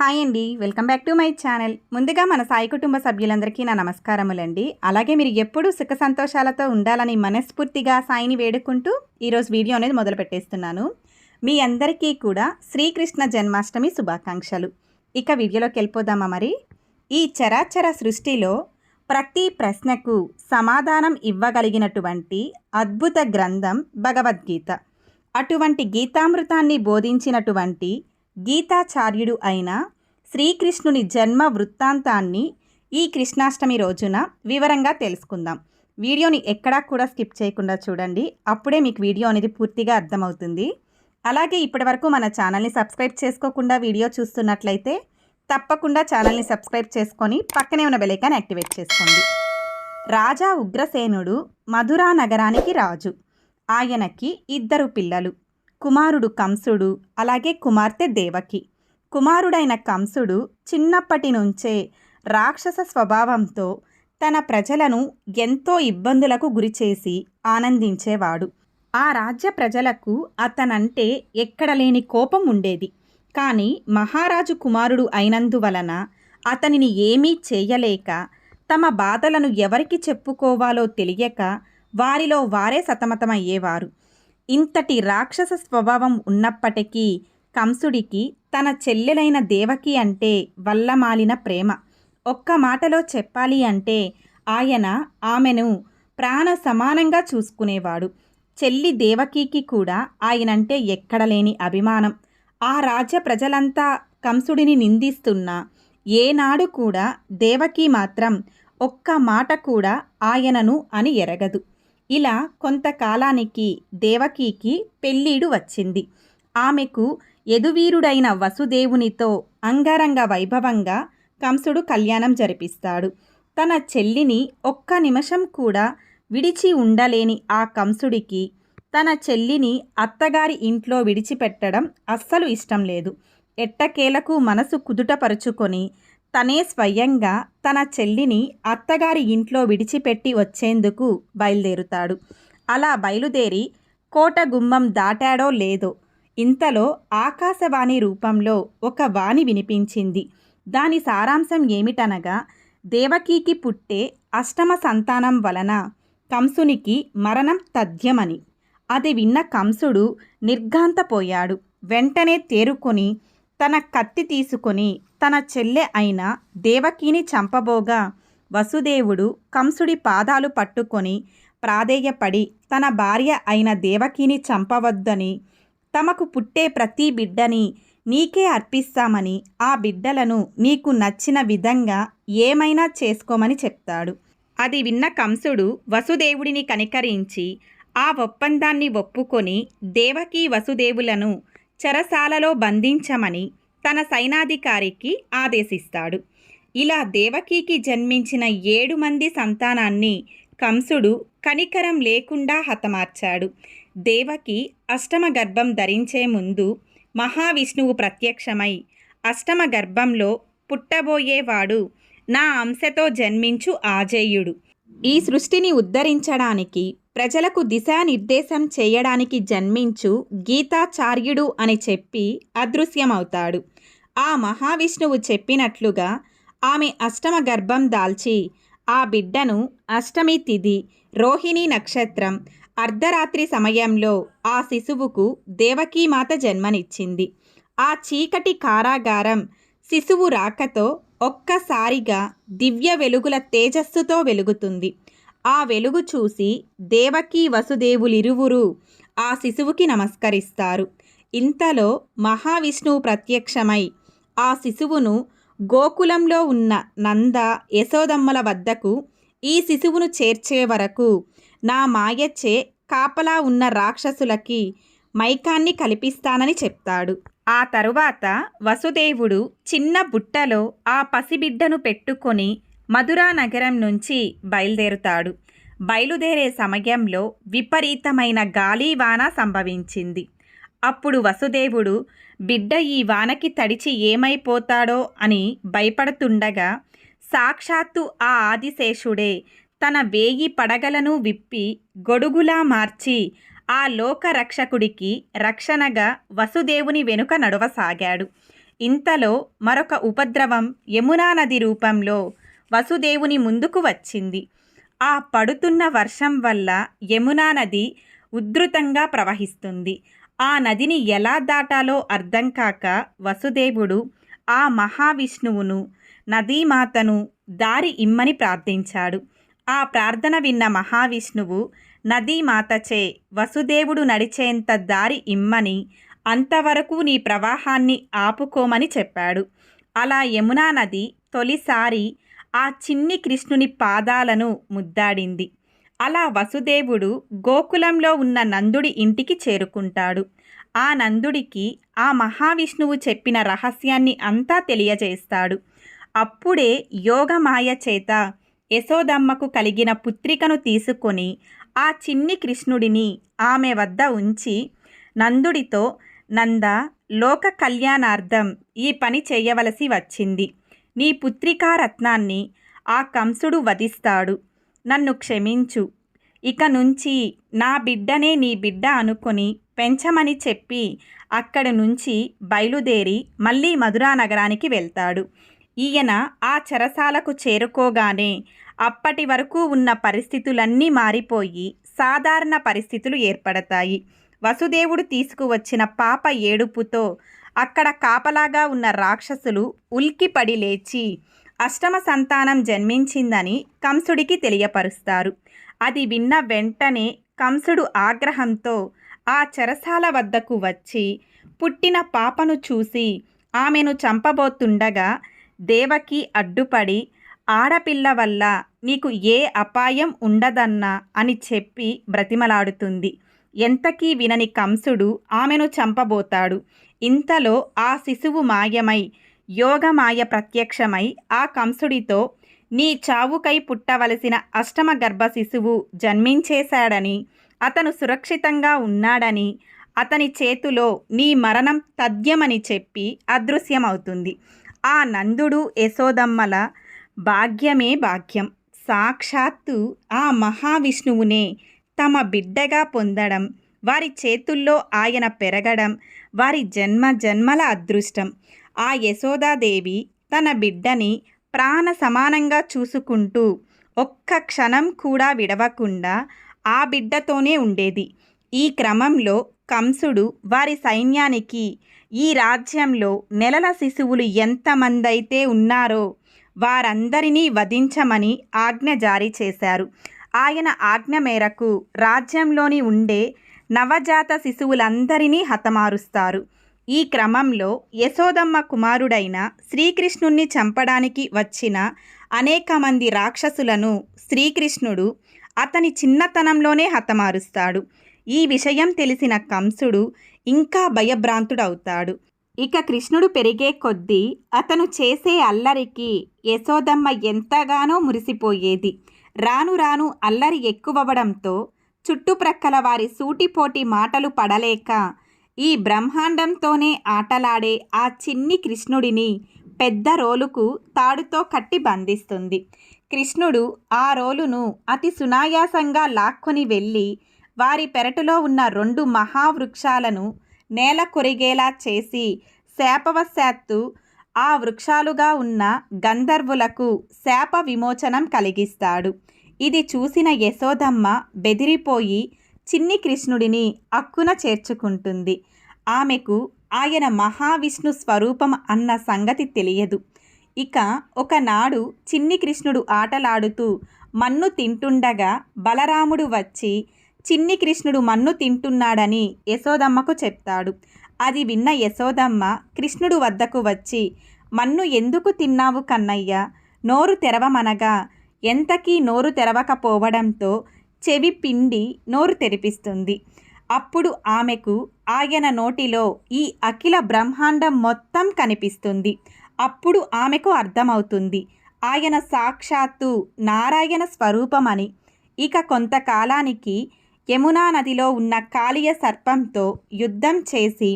Hi అండి. Welcome back to my channel. ముందుగా మన సాయి కుటుంబ సభ్యులందరికీ నా నమస్కారములండి. అలాగే మీరు ఎప్పుడూ సుఖ సంతోషాలతో ఉండాలని మనస్ఫూర్తిగా సాయిని వేడుకుంటూ ఈరోజు వీడియో అనేది మొదలు పెట్టేస్తున్నాను. మీ అందరికీ కూడా శ్రీకృష్ణ జన్మాష్టమి శుభాకాంక్షలు. ఇక వీడియోలోకి వెళ్ళిపోదామా మరి? ఈ చరాచర సృష్టిలో ప్రతి ప్రశ్నకు సమాధానం ఇవ్వగలిగినటువంటి అద్భుత గ్రంథం భగవద్గీత. అటువంటి గీతామృతాన్ని బోధించినటువంటి గీతాచార్యుడు అయిన శ్రీకృష్ణుని జన్మ వృత్తాంతాన్ని ఈ కృష్ణాష్టమి రోజున వివరంగా తెలుసుకుందాం. వీడియోని ఎక్కడా కూడా స్కిప్ చేయకుండా చూడండి. అప్పుడే మీకు వీడియో అనేది పూర్తిగా అర్థమవుతుంది. అలాగే ఇప్పటివరకు మన ఛానల్ని సబ్స్క్రైబ్ చేసుకోకుండా వీడియో చూస్తున్నట్లయితే తప్పకుండా ఛానల్ని సబ్స్క్రైబ్ చేసుకొని పక్కనే ఉన్న బెలైకాన్ యాక్టివేట్ చేసుకోండి. రాజా ఉగ్రసేనుడు మధురా నగరానికి రాజు. ఆయనకి ఇద్దరు పిల్లలు. కుమారుడు కంసుడు అలాగే కుమార్తె దేవకి. కుమారుడైన కంసుడు చిన్నప్పటి నుంచే రాక్షస స్వభావంతో తన ప్రజలను ఎంతో ఇబ్బందులకు గురిచేసి ఆనందించేవాడు. ఆ రాజ్య ప్రజలకు అతనంటే ఎక్కడలేని కోపం ఉండేది. కానీ మహారాజు కుమారుడు అయినందువలన అతనిని ఏమీ చేయలేక తమ బాధలను ఎవరికి చెప్పుకోవాలో తెలియక వారిలో వారే సతమతమయ్యేవారు. ఇంతటి రాక్షస స్వభావం ఉన్నప్పటికీ కంసుడికి తన చెల్లెలైన దేవకి అంటే వల్లమాలిన ప్రేమ. ఒక్క మాటలో చెప్పాలి అంటే ఆయన ఆమెను ప్రాణ సమానంగా చూసుకునేవాడు. చెల్లి దేవకీకి కూడా ఆయనంటే ఎక్కడలేని అభిమానం. ఆ రాజ్య ప్రజలంతా కంసుడిని నిందిస్తున్నా ఏనాడు కూడా దేవకి మాత్రం ఒక్క మాట కూడా ఆయనను అని ఎరగదు. ఇలా కొంతకాలానికి దేవకీకి పెళ్ళీడు వచ్చింది. ఆమెకు యదువీరుడైన వసుదేవునితో అంగరంగ వైభవంగా కంసుడు కళ్యాణం జరిపిస్తాడు. తన చెల్లిని ఒక్క నిమిషం కూడా విడిచి ఉండలేని ఆ కంసుడికి తన చెల్లిని అత్తగారి ఇంట్లో విడిచిపెట్టడం అస్సలు ఇష్టం లేదు. ఎట్టకేలకు మనసు కుదుటపరుచుకొని తనే స్వయంగా తన చెల్లిని అత్తగారి ఇంట్లో విడిచిపెట్టి వచ్చేందుకు బయలుదేరుతాడు. అలా బయలుదేరి కోట గుమ్మం దాటాడో లేదో ఇంతలో ఆకాశవాణి రూపంలో ఒక వాణి వినిపించింది. దాని సారాంశం ఏమిటనగా దేవకీకి పుట్టే అష్టమ సంతానం వలన కంసునికి మరణం తథ్యమని. అది విన్న కంసుడు నిర్ఘాంతపోయాడు. వెంటనే తేరుకొని తన కత్తి తీసుకొని తన చెల్లె అయిన దేవకీని చంపబోగా వసుదేవుడు కంసుడి పాదాలు పట్టుకొని ప్రాధేయపడి తన భార్య అయిన దేవకీని చంపవద్దని తమకు పుట్టే ప్రతి బిడ్డని నీకే అర్పిస్తామని ఆ బిడ్డలను నీకు నచ్చిన విధంగా ఏమైనా చేసుకోమని చెప్తాడు. అది విన్న కంసుడు వసుదేవుడిని కనికరించి ఆ ఒప్పందాన్ని ఒప్పుకొని దేవకీ వసుదేవులను చెరసాలలో బంధించమని తన సైనాధికారికి ఆదేశిస్తాడు. ఇలా దేవకీకి జన్మించిన ఏడు మంది సంతానాన్ని కంసుడు కనికరం లేకుండా హతమార్చాడు. దేవకి అష్టమ గర్భం ధరించే ముందు మహావిష్ణువు ప్రత్యక్షమై అష్టమ గర్భంలో పుట్టబోయేవాడు నా అంశతో జన్మించు ఆజేయుడు. ఈ సృష్టిని ఉద్ధరించడానికి ప్రజలకు దిశానిర్దేశం చేయడానికి జన్మించు గీతాచార్యుడు అని చెప్పి అదృశ్యమవుతాడు. ఆ మహావిష్ణువు చెప్పినట్లుగా ఆమె అష్టమ గర్భం దాల్చి ఆ బిడ్డను అష్టమి తిథి రోహిణి నక్షత్రం అర్ధరాత్రి సమయంలో ఆ శిశువుకు దేవకీమాత జన్మనిచ్చింది. ఆ చీకటి కారాగారం శిశువు రాకతో ఒక్కసారిగా దివ్య వెలుగుల తేజస్సుతో వెలుగుతుంది. ఆ వెలుగు చూసి దేవకీ వసుదేవులిరువురు ఆ శిశువుకి నమస్కరిస్తారు. ఇంతలో మహావిష్ణువు ప్రత్యక్షమై ఆ శిశువును గోకులంలో ఉన్న నంద యశోదమ్మల వద్దకు ఈ శిశువును చేర్చే వరకు నా మాయచ్చే కాపలా ఉన్న రాక్షసులకి మైకాన్ని కల్పిస్తానని చెప్తాడు. ఆ తరువాత వసుదేవుడు చిన్న బుట్టలో ఆ పసిబిడ్డను పెట్టుకొని మధురా నగరం నుంచి బయలుదేరుతాడు. బయలుదేరే సమయంలో విపరీతమైన గాలి వాన సంభవించింది. అప్పుడు వసుదేవుడు బిడ్డ ఈ వానకి తడిచి ఏమైపోతాడో? అని భయపడుతుండగా సాక్షాత్తు ఆ ఆదిశేషుడే తన వేయి పడగలను విప్పి గొడుగులా మార్చి ఆ లోకరక్షకుడికి రక్షణగా వసుదేవుని వెనుక నడవసాగాడు. ఇంతలో మరొక ఉపద్రవం యమునా నది రూపంలో వసుదేవుని ముందుకు వచ్చింది. ఆ పడుతున్న వర్షం వల్ల యమునా నది ఉధృతంగా ప్రవహిస్తుంది. ఆ నదిని ఎలా దాటాలో అర్థం కాక వసుదేవుడు ఆ మహావిష్ణువును నదీమాతను దారి ఇమ్మని ప్రార్థించాడు. ఆ ప్రార్థన విన్న మహావిష్ణువు నదీమాతచే వసుదేవుడు నడిచేంత దారి ఇమ్మని అంతవరకు నీ ప్రవాహాన్ని ఆపుకోమని చెప్పాడు. అలా యమునా నది తొలిసారి ఆ చిన్ని కృష్ణుని పాదాలను ముద్దాడింది. అలా వసుదేవుడు గోకులంలో ఉన్న నందుడి ఇంటికి చేరుకుంటాడు. ఆ నందుడికి ఆ మహావిష్ణువు చెప్పిన రహస్యాన్ని అంతా తెలియజేస్తాడు. అప్పుడే యోగమాయ చేత యశోదమ్మకు కలిగిన పుత్రికను తీసుకొని ఆ చిన్ని కృష్ణుడిని ఆమె వద్ద ఉంచి నందుడితో నంద లోక కళ్యాణార్థం ఈ పని చేయవలసి వచ్చింది. నీ పుత్రికా రత్నాన్ని ఆ కంసుడు వధిస్తాడు. నన్ను క్షమించు. ఇక నుంచి నా బిడ్డనే నీ బిడ్డ అనుకొని పెంచమని చెప్పి అక్కడి నుంచి బయలుదేరి మళ్ళీ మధురా నగరానికి వెళ్తాడు. ఈయన ఆ చెరసాలకు చేరుకోగానే అప్పటి వరకు ఉన్న పరిస్థితులన్నీ మారిపోయి సాధారణ పరిస్థితులు ఏర్పడతాయి. వసుదేవుడు తీసుకువచ్చిన పాప ఏడుపుతో అక్కడ కాపలాగా ఉన్న రాక్షసులు ఉల్కిపడి లేచి అష్టమ సంతానం జన్మించిందని కంసుడికి తెలియపరుస్తారు. అది విన్న వెంటనే కంసుడు ఆగ్రహంతో ఆ చెరసాల వద్దకు వచ్చి పుట్టిన పాపను చూసి ఆమెను చంపబోతుండగా దేవకి అడ్డుపడి ఆడపిల్ల వల్ల నీకు ఏ అపాయం ఉండదన్నా అని చెప్పి బ్రతిమలాడుతుంది. ఎంతకీ వినని కంసుడు ఆమెను చంపబోతాడు. ఇంతలో ఆ శిశువు మాయమై యోగమాయ ప్రత్యక్షమై ఆ కంసుడితో నీ చావుకై పుట్టవలసిన అష్టమ గర్భ శిశువు జన్మించేశాడని అతను సురక్షితంగా ఉన్నాడని అతని చేతిలో నీ మరణం తథ్యమని చెప్పి అదృశ్యమవుతుంది. ఆ నందుడు యశోదమ్మల భాగ్యమే భాగ్యం. సాక్షాత్తు ఆ మహావిష్ణువునే తమ బిడ్డగా పొందడం వారి చేతుల్లో ఆయన పెరగడం వారి జన్మ జన్మల అదృష్టం. ఆ యశోదాదేవి తన బిడ్డని ప్రాణ సమానంగా చూసుకుంటూ ఒక్క క్షణం కూడా విడవకుండా ఆ బిడ్డతోనే ఉండేది. ఈ క్రమంలో కంసుడు వారి సైన్యానికి ఈ రాజ్యంలో నెలల శిశువులు ఎంతమందైతే ఉన్నారో వారందరినీ వధించమని ఆజ్ఞ జారీ చేశారు. ఆయన ఆజ్ఞ మేరకు రాజ్యంలోని ఉండే నవజాత శిశువులందరినీ హతమారుస్తారు. ఈ క్రమంలో యశోదమ్మ కుమారుడైన శ్రీకృష్ణుణ్ణి చంపడానికి వచ్చిన అనేక మంది రాక్షసులను శ్రీకృష్ణుడు అతని చిన్నతనంలోనే హతమారుస్తాడు. ఈ విషయం తెలిసిన కంసుడు ఇంకా భయభ్రాంతుడవుతాడు. ఇక కృష్ణుడు పెరిగే కొద్దీ అతను చేసే అల్లరికి యశోదమ్మ ఎంతగానో మురిసిపోయేది. రాను రాను అల్లరి ఎక్కువవడంతో చుట్టుప్రక్కల వారి సూటిపోటి మాటలు పడలేక ఈ బ్రహ్మాండంతోనే ఆటలాడే ఆ చిన్ని కృష్ణుడిని పెద్ద రోలుకు తాడుతో కట్టి బంధిస్తుంది. కృష్ణుడు ఆ రోలును అతి సునాయాసంగా లాక్కొని వెళ్ళి వారి పెరటులో ఉన్న రెండు మహావృక్షాలను నేల కొరిగేలా చేసి శాపవశాత్తు ఆ వృక్షాలుగా ఉన్న గంధర్వులకు శాప విమోచనం కలిగిస్తాడు. ఇది చూసిన యశోదమ్మ బెదిరిపోయి చిన్ని కృష్ణుడిని అక్కున చేర్చుకుంటుంది. ఆమెకు ఆయన మహావిష్ణు స్వరూపం అన్న సంగతి తెలియదు. ఇక ఒకనాడు చిన్ని కృష్ణుడు ఆటలాడుతూ మన్ను తింటుండగా బలరాముడు వచ్చి చిన్ని కృష్ణుడు మన్ను తింటున్నాడని యశోదమ్మకు చెప్తాడు. అది విన్న యశోదమ్మ కృష్ణుడు వద్దకు వచ్చి మన్ను ఎందుకు తిన్నావు కన్నయ్య? నోరు తెరవమనగా ఎంతకీ నోరు తెరవకపోవడంతో చెవి పిండి నోరు తెరిపిస్తుంది. అప్పుడు ఆమెకు ఆయన నోటిలో ఈ అఖిల బ్రహ్మాండం మొత్తం కనిపిస్తుంది. అప్పుడు ఆమెకు అర్థమవుతుంది. ఆయన సాక్షాత్తు నారాయణ స్వరూపమని. ఇక కొంతకాలానికి యమునా నదిలో ఉన్న కాళీయ సర్పంతో యుద్ధం చేసి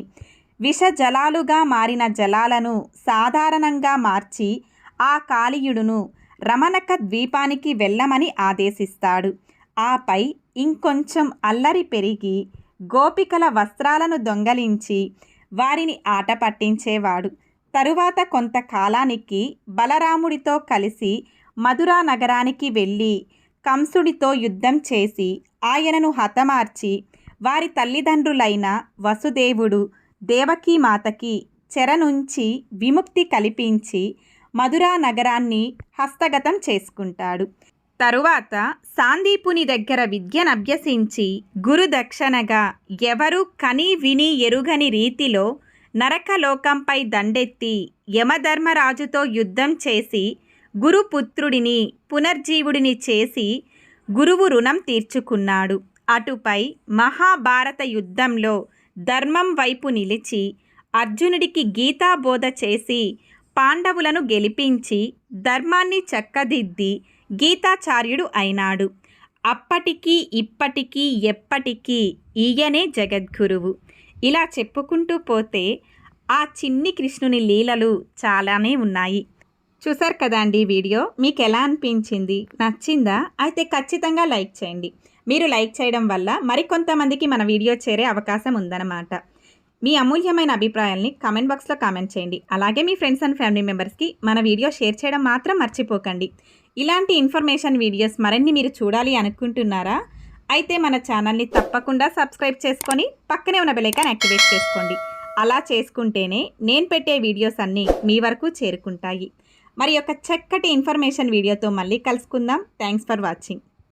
విష జలాలుగా మారిన జలాలను సాధారణంగా మార్చి ఆ కాళీయుడును రమణక ద్వీపానికి వెళ్ళమని ఆదేశిస్తాడు. ఆపై ఇంకొంచెం అల్లరి పెరిగి గోపికల వస్త్రాలను దొంగలించి వారిని ఆట పట్టించేవాడు. తరువాత కొంతకాలానికి బలరాముడితో కలిసి మధురా నగరానికి వెళ్ళి కంసుడితో యుద్ధం చేసి ఆయనను హతమార్చి వారి తల్లిదండ్రులైన వసుదేవుడు దేవకీమాతకి చెర నుంచి విముక్తి కల్పించి మధురా నగరాన్ని హస్తగతం చేసుకుంటాడు. తరువాత సాందీపుని దగ్గర విద్యనభ్యసించి అభ్యసించి దక్షిణగా ఎవరు కని విని ఎరుగని రీతిలో నరకలోకంపై దండెత్తి యమధర్మరాజుతో యుద్ధం చేసి గురుపుత్రుడిని పునర్జీవుడిని చేసి గురువు రుణం తీర్చుకున్నాడు. అటుపై మహాభారత యుద్ధంలో ధర్మం వైపు నిలిచి అర్జునుడికి గీతాబోధ చేసి పాండవులను గెలిపించి ధర్మాన్ని చక్కదిద్ది గీతాచార్యుడు అయినాడు. అప్పటికీ ఇప్పటికీ ఎప్పటికీ ఈయనే జగద్గురువు. ఇలా చెప్పుకుంటూ పోతే ఆ చిన్ని కృష్ణుని లీలలు చాలానే ఉన్నాయి. చూసారు కదండి వీడియో? మీకు ఎలా అనిపించింది? నచ్చిందా? అయితే ఖచ్చితంగా లైక్ చేయండి. మీరు లైక్ చేయడం వల్ల మరికొంతమందికి మన వీడియో చేరే అవకాశం ఉందన్నమాట. మీ అమూల్యమైన అభిప్రాయాల్ని కామెంట్ బాక్స్లో కామెంట్ చేయండి. అలాగే మీ ఫ్రెండ్స్ అండ్ ఫ్యామిలీ మెంబర్స్కి మన వీడియో షేర్ చేయడం మాత్రం మర్చిపోకండి. ఇలాంటి ఇన్ఫర్మేషన్ వీడియోస్ మరిన్ని మీరు చూడాలి అనుకుంటున్నారా? అయితే మన ఛానల్ని తప్పకుండా సబ్స్క్రైబ్ చేసుకొని పక్కనే ఉన్న బెలైకాన్ యాక్టివేట్ చేసుకోండి. అలా చేసుకుంటేనే నేను పెట్టే వీడియోస్ అన్నీ మీ వరకు చేరుకుంటాయి. మరి యొక్క చక్కటి ఇన్ఫర్మేషన్ వీడియోతో మళ్ళీ కలుసుకుందాం. Thanks for watching